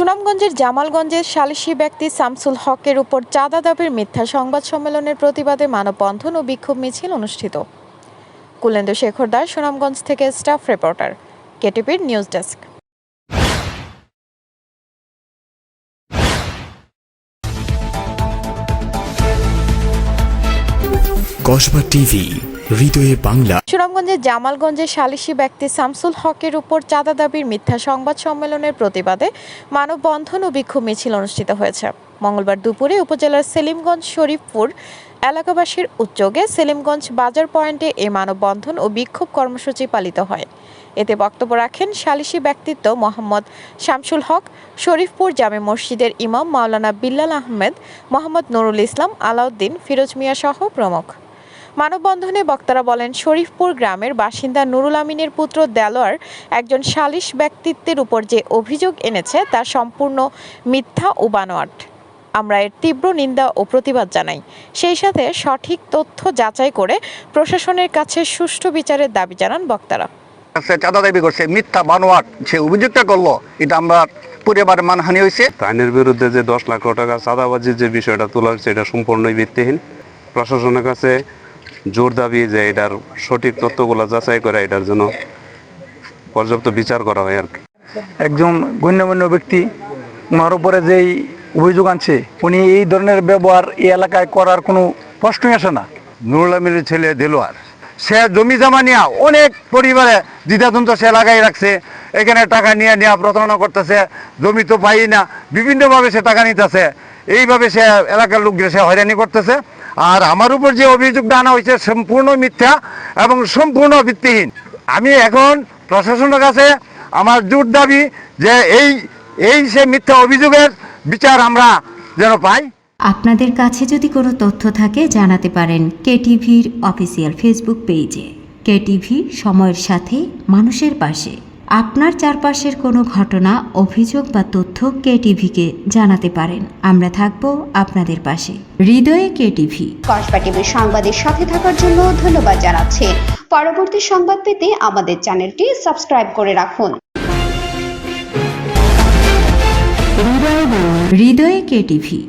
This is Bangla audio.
সুনামগঞ্জের জামালগঞ্জের সালিসি ব্যক্তি শামসুল হকের উপর চাঁদা দাবির মিথ্যা সংবাদ সম্মেলনের প্রতিবাদে মানববন্ধন ও বিক্ষোভ মিছিল অনুষ্ঠিত। কুলেন্দু শেখর দাস, সুনামগঞ্জ থেকে স্টাফ রিপোর্টার কেটিপির নিউজ ডেস্ক। কসবা টিভি হৃদয়ে বাংলা। সুনামগঞ্জের জামালগঞ্জের সালিসি ব্যক্তি শামসুল হকের উপর চাঁদা দাবির মিথ্যা সংবাদ সম্মেলনের প্রতিবাদে মানববন্ধন ও বিক্ষোভ মিছিল অনুষ্ঠিত হয়েছে। মঙ্গলবার দুপুরে উপজেলার সেলিমগঞ্জ শরীফপুর এলাকাবাসীর উদ্যোগে সেলিমগঞ্জ বাজার পয়েন্টে এই মানববন্ধন ও বিক্ষোভ কর্মসূচি পালিত হয়। এতে বক্তব্য রাখেন সালিসি ব্যক্তিত্ব মোহাম্মদ শামসুল হক, শরীফপুর জামে মসজিদের ইমাম মাওলানা বিল্লাল আহমেদ, মোহাম্মদ নুরুল ইসলাম আলাউদ্দিন, ফিরোজ মিয়া সহ প্রমুখ। মানববন্ধনে বক্তারা বলেন শরীফপুর গ্রামের বাসিন্দা নুরুল আমিনের পুত্র দেলোয়ার একজন সালিশ ব্যক্তিত্বের উপর যে অভিযোগ এনেছে তা সম্পূর্ণ মিথ্যা ও বানোয়াট। আমরা এর তীব্র নিন্দা ও প্রতিবাদ জানাই। সেই সাথে সঠিক তথ্য যাচাই করে প্রশাসনের কাছে সুষ্ঠু বিচারের দাবি জানান বক্তারা। চাঁদা দাবি করছে মিথ্যা বানোয়াট সে অভিযোগটা করল এটা আমরা পরিবারের মানহানি হয়েছে। আইনের বিরুদ্ধে যে দশ লাখ টাকা চাঁদাবাজির যে বিষয়টা তোলা হয়েছে এটা সম্পূর্ণই ভিত্তিহীন। প্রশাসনের কাছে জোর দাবি যে এটার সঠিক তথ্যগুলো যাচাই করে এটার জন্য পর্যাপ্ত বিচার করা হয় আর কি। একজন গণ্যমান্য ব্যক্তি ওনার উপরে যেই অভিযোগ আনছে উনি এই ধরনের ব্যবহার এই এলাকায় করার কোনো প্রশ্নই আসে না। নুরুল আমিরের ছেলে দেলোয়ার সে জমি জমা নিয়ে অনেক পরিবারে দ্বিধাদ্বন্দ্ব সে লাগাই রাখছে এখানে টাকা নিয়ে নিয়ে প্রতারণা করতেছে জমি তো পাই না বিভিন্নভাবে সে টাকা নিতেছে এইভাবে সে এলাকার লোকদের সে হয়রানি করতেছে। আর আমার উপর যে অভিযোগটা আনা হয়েছে, সম্পূর্ণ মিথ্যা এবং সম্পূর্ণ ভিত্তিহীন। আমি এখন প্রশাসনের কাছে আমার জোর দাবি যে এই এই সে মিথ্যা অভিযোগের বিচার আমরা যেন পাই। আপনাদের কাছে যদি কোনো তথ্য থাকে, জানাতে পারেন কেটিভির অফিসিয়াল ফেসবুক পেজে। কেটিভি সময়ের সাথে মানুষের পাশে। আপনার চারপাশের কোনো ঘটনা অভিযোগ বা তথ্য কেটিভিকে জানাতে পারেন। আমরা থাকব আপনাদের পাশে। হৃদয়ে কেটিভি। কসবা টিভির সংবাদের সাথে থাকার জন্য ধন্যবাদ জানাচ্ছি। পরবর্তী সংবাদ পেতে আমাদের চ্যানেলটি সাবস্ক্রাইব করে রাখুন। হৃদয়ে কেটিভি।